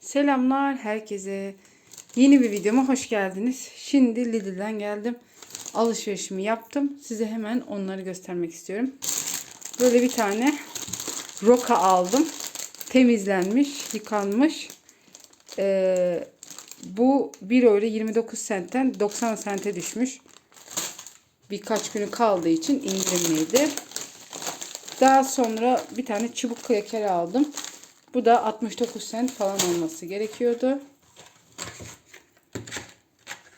Selamlar herkese. Yeni bir videoma hoş geldiniz. Şimdi Lidl'den geldim. Alışverişimi yaptım. Size hemen onları göstermek istiyorum. Böyle bir tane roka aldım. Temizlenmiş, yıkanmış. Ee, bu 1 euro 29 sentten 90 sente düşmüş. Birkaç günü kaldığı için indirimliydi. Daha sonra bir tane çubuk kraker aldım. Bu da 69 sent falan olması gerekiyordu.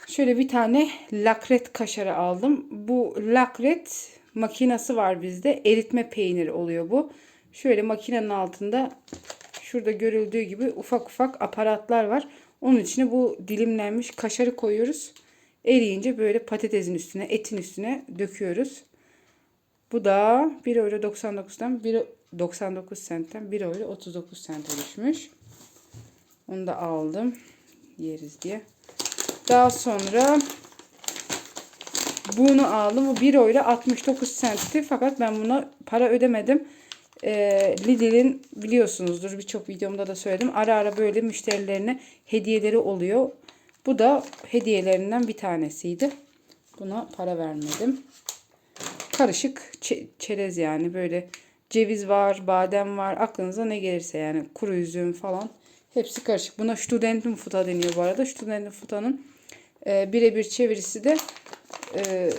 Şöyle bir tane lakret kaşarı aldım. Bu lakret makinesi var bizde. Eritme peyniri oluyor bu. Şöyle makinenin altında şurada görüldüğü gibi ufak ufak aparatlar var. Onun içine bu dilimlenmiş kaşarı koyuyoruz. Eriyince böyle patatesin üstüne, etin üstüne döküyoruz. Bu da 1 euro 99'dan 1 99 sentten 1 euro 39 sente düşmüş. Onu da aldım. Yeriz diye. Daha sonra bunu aldım. Bu 1 euro 69 sentti. Fakat ben buna para ödemedim. Ee, Lidl'in biliyorsunuzdur birçok videomda da söyledim. Ara ara böyle müşterilerine hediyeleri oluyor. Bu da hediyelerinden bir tanesiydi. Buna para vermedim karışık çerez yani böyle ceviz var, badem var, aklınıza ne gelirse yani kuru üzüm falan hepsi karışık. Buna Studentenfutter deniyor bu arada. Studentenfutter'ın e, birebir çevirisi de e,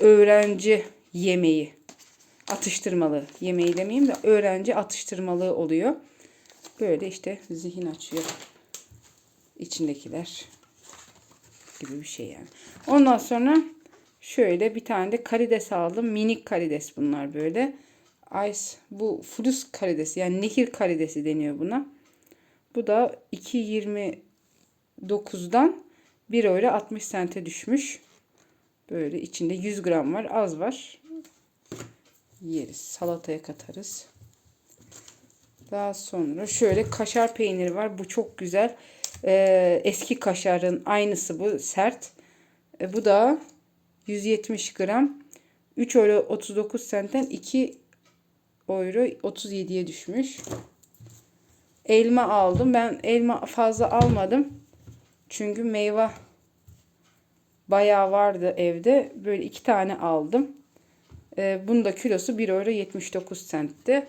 öğrenci yemeği. Atıştırmalı yemeği demeyeyim de öğrenci atıştırmalığı oluyor. Böyle işte zihin açıyor. içindekiler gibi bir şey yani. Ondan sonra Şöyle bir tane de karides aldım. Minik karides bunlar böyle. Ice bu flus karidesi yani nehir karidesi deniyor buna. Bu da 2.29'dan 1 euro 60 sente düşmüş. Böyle içinde 100 gram var. Az var. Yeriz. Salataya katarız. Daha sonra şöyle kaşar peyniri var. Bu çok güzel. Ee, eski kaşarın aynısı bu. Sert. E, bu da 170 gram 3 euro 39 sentten 2 euro 37'ye düşmüş. Elma aldım. Ben elma fazla almadım. Çünkü meyve bayağı vardı evde. Böyle iki tane aldım. Ee, bunun da kilosu 1 euro 79 sentti.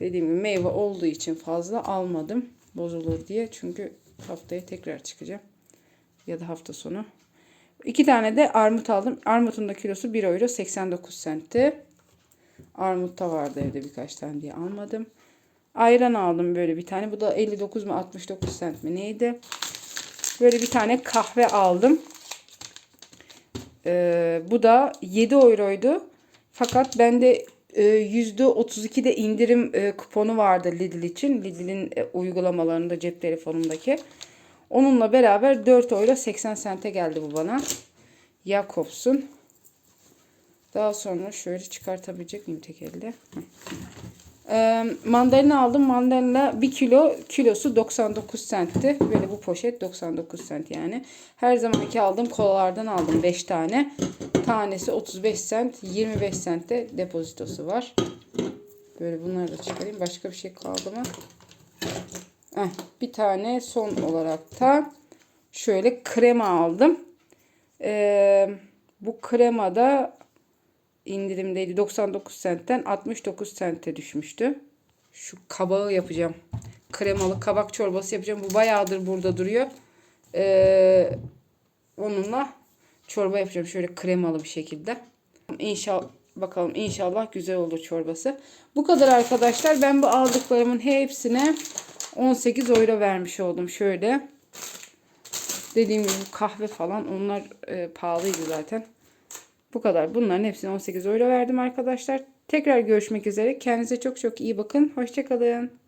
Dediğim gibi meyve olduğu için fazla almadım. Bozulur diye. Çünkü haftaya tekrar çıkacağım. Ya da hafta sonu. İki tane de armut aldım. Armutun da kilosu 1 euro 89 sentti. Armut da vardı evde birkaç tane diye almadım. Ayran aldım böyle bir tane. Bu da 59 mu 69 sent mi neydi? Böyle bir tane kahve aldım. Ee, bu da 7 euroydu. Fakat bende e, %32'de indirim e, kuponu vardı Lidl için. Lidl'in e, uygulamalarında cep telefonumdaki. Onunla beraber 4 euro 80 sente geldi bu bana. Jakobs'un. Daha sonra şöyle çıkartabilecek miyim tek elde? Ee, mandalina aldım. Mandalina 1 kilo kilosu 99 centti. Böyle bu poşet 99 cent yani. Her zamanki aldığım kolalardan aldım 5 tane. Tanesi 35 cent. 25 centte depozitosu var. Böyle bunları da çıkarayım. Başka bir şey kaldı mı? Heh, bir tane son olarak da şöyle krema aldım. Ee, bu krema da indirimdeydi. 99 centten 69 sente düşmüştü. Şu kabağı yapacağım. Kremalı kabak çorbası yapacağım. Bu bayağıdır burada duruyor. Ee, onunla çorba yapacağım. Şöyle kremalı bir şekilde. İnşallah bakalım inşallah güzel olur çorbası. Bu kadar arkadaşlar. Ben bu aldıklarımın hepsine 18 euro vermiş oldum. Şöyle. Dediğim gibi kahve falan onlar e, pahalıydı zaten. Bu kadar. Bunların hepsine 18 euro verdim arkadaşlar. Tekrar görüşmek üzere. Kendinize çok çok iyi bakın. Hoşçakalın.